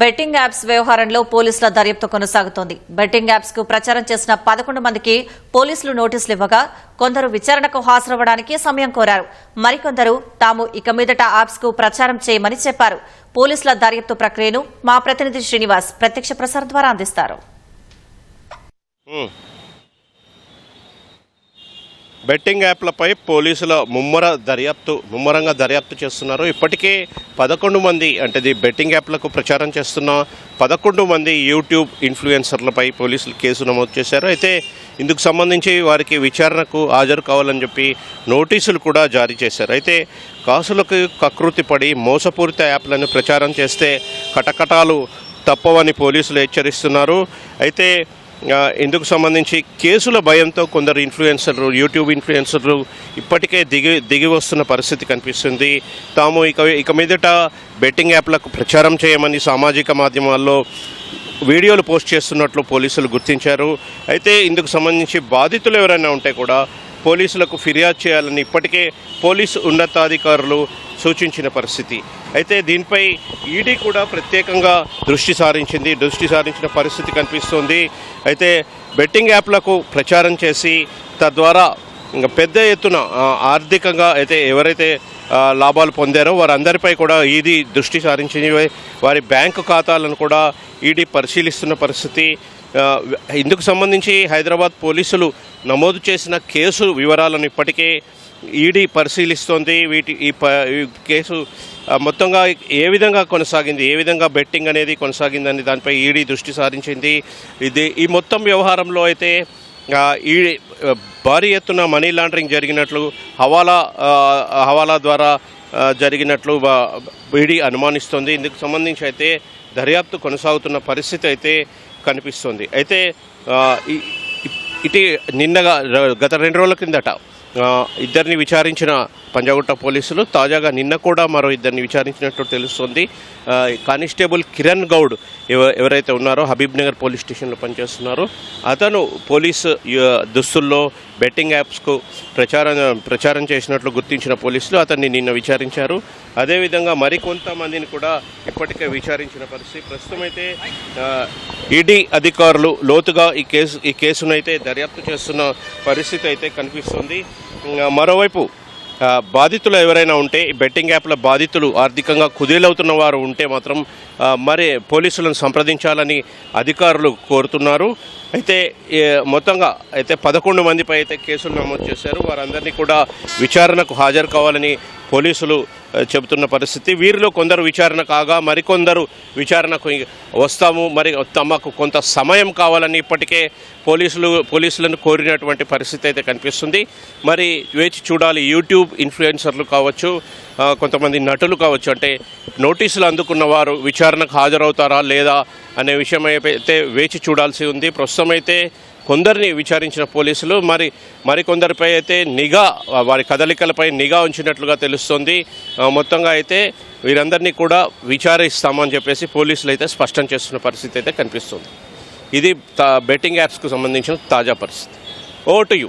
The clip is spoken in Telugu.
బెట్టింగ్ యాప్స్ వ్యవహారంలో పోలీసుల దర్యాప్తు కొనసాగుతోంది. బెట్టింగ్ యాప్స్కు ప్రచారం చేసిన పదకొండు మందికి పోలీసులు నోటీసులు ఇవ్వగా కొందరు విచారణకు హాజరవ్వడానికి సమయం కోరారు. మరికొందరు తాము ఇక మీదట యాప్స్కు ప్రచారం చేయమని చెప్పారు. పోలీసుల దర్యాప్తు ప్రక్రియను మా ప్రతినిధి శ్రీనివాస్ ప్రత్యక్ష ప్రసారం ద్వారా అందిస్తారు. బెట్టింగ్ యాప్లపై పోలీసుల ముమ్మర దర్యాప్తు ముమ్మరంగా దర్యాప్తు చేస్తున్నారు. ఇప్పటికే పదకొండు మంది అంటే ఇది బెట్టింగ్ యాప్లకు ప్రచారం చేస్తున్న పదకొండు మంది యూట్యూబ్ ఇన్ఫ్లుయెన్సర్లపై పోలీసులు కేసు నమోదు చేశారు. అయితే ఇందుకు సంబంధించి వారికి విచారణకు హాజరు కావాలని చెప్పి నోటీసులు కూడా జారీ చేశారు. అయితే కాసులకు కకృతి పడి మోసపూరిత యాప్లను ప్రచారం చేస్తే కటకటాలు తప్పవని పోలీసులు హెచ్చరిస్తున్నారు. అయితే ఇందుకు సంబంధించి కేసుల భయంతో కొందరు ఇన్ఫ్లుయెన్సర్లు యూట్యూబ్ ఇన్ఫ్లుయెన్సర్లు ఇప్పటికే దిగి దిగి వస్తున్న పరిస్థితి కనిపిస్తుంది. తాము ఇక ఇక మీదట బెట్టింగ్ యాప్లకు ప్రచారం చేయమని సామాజిక మాధ్యమాల్లో వీడియోలు పోస్ట్ చేస్తున్నట్లు పోలీసులు గుర్తించారు. అయితే ఇందుకు సంబంధించి బాధితులు ఎవరైనా ఉంటే కూడా పోలీసులకు ఫిర్యాదు చేయాలని ఇప్పటికే పోలీసు ఉన్నతాధికారులు సూచించిన పరిస్థితి. అయితే దీనిపై ఈడీ కూడా ప్రత్యేకంగా దృష్టి సారించింది. దృష్టి సారించిన పరిస్థితి కనిపిస్తోంది. అయితే బెట్టింగ్ యాప్లకు ప్రచారం చేసి తద్వారా ఇంకా పెద్ద ఎత్తున ఆర్థికంగా అయితే ఎవరైతే లాభాలు పొందారో వారందరిపై కూడా ఈడీ దృష్టి సారించింది. వారి బ్యాంకు ఖాతాలను కూడా ఈడీ పరిశీలిస్తున్న పరిస్థితి. ఇందుకు సంబంధించి హైదరాబాద్ పోలీసులు నమోదు చేసిన కేసు వివరాలను ఇప్పటికే ఈడీ పరిశీలిస్తోంది. వీటి ఈ ప ఈ కేసు మొత్తంగా ఏ విధంగా కొనసాగింది ఏ విధంగా బెట్టింగ్ అనేది కొనసాగిందని దానిపై ఈడీ దృష్టి సారించింది. ఇది ఈ మొత్తం వ్యవహారంలో అయితే ఈ భారీ ఎత్తున మనీ లాండరింగ్ జరిగినట్లు హవాలా హవాలా ద్వారా జరిగినట్లు ఈడీ అనుమానిస్తోంది. ఇందుకు సంబంధించి అయితే దర్యాప్తు కొనసాగుతున్న పరిస్థితి అయితే కనిపిస్తుంది. అయితే ఇటీ నిన్నగా గత రెండు రోజుల కిందట ఇద్దరిని విచారించిన పంజాగుట్ట పోలీసులు తాజాగా నిన్న కూడా మరో ఇద్దరిని విచారించినట్టు తెలుస్తుంది. కానిస్టేబుల్ కిరణ్ గౌడ్ ఎవ- ఎవరైతే ఉన్నారో హబీబ్ నగర్ పోలీస్ స్టేషన్లో పనిచేస్తున్నారో. అతను పోలీసు దుస్తుల్లో బెట్టింగ్ యాప్స్కు ప్రచారం ప్రచారం చేసినట్లు గుర్తించిన పోలీసులు అతన్ని నిన్న విచారించారు. అదేవిధంగా మరికొంతమందిని కూడా ఇప్పటికే విచారించిన పరిస్థితి. ప్రస్తుతం అయితే ఈడీ అధికారులు లోతుగా ఈ కేసు ఈ కేసునైతే దర్యాప్తు చేస్తున్న పరిస్థితి అయితే కనిపిస్తుంది. మరోవైపు బాధితులు ఎవరైనా ఉంటే ఈ బెట్టింగ్ యాప్ల బాధితులు ఆర్థికంగా కుదేలవుతున్న వారు ఉంటే మాత్రం మరి పోలీసులను సంప్రదించాలని అధికారులు కోరుతున్నారు. అయితే మొత్తంగా అయితే పదకొండు మందిపై అయితే కేసులు నమోదు చేశారు. వారందరినీ కూడా విచారణకు హాజరు కావాలని పోలీసులు చెబుతున్న పరిస్థితి. వీరిలో కొందరు విచారణ కాగా మరికొందరు విచారణకు వస్తాము. మరి తమకు కొంత సమయం కావాలని ఇప్పటికే పోలీసులు పోలీసులను కోరినటువంటి పరిస్థితి అయితే కనిపిస్తుంది. మరి వేచి చూడాలి యూట్యూబ్ ఇన్ఫ్లుయెన్సర్లు కావచ్చు కొంతమంది నటులు కావచ్చు అంటే నోటీసులు అందుకున్న వారు విచారణకు హాజరవుతారా లేదా అనే విషయం అయితే వేచి చూడాల్సి ఉంది. ప్రస్తుతం అయితే కొందరిని విచారించిన పోలీసులు మరి మరికొందరిపై అయితే నిఘా వారి కదలికలపై నిఘా ఉంచినట్లుగా తెలుస్తోంది. మొత్తంగా అయితే వీరందరినీ కూడా విచారిస్తామని చెప్పేసి పోలీసులు అయితే స్పష్టం చేస్తున్న పరిస్థితి అయితే కనిపిస్తుంది. ఇది తా- బెట్టింగ్ యాప్స్కు సంబంధించిన తాజా పరిస్థితి. Over to you.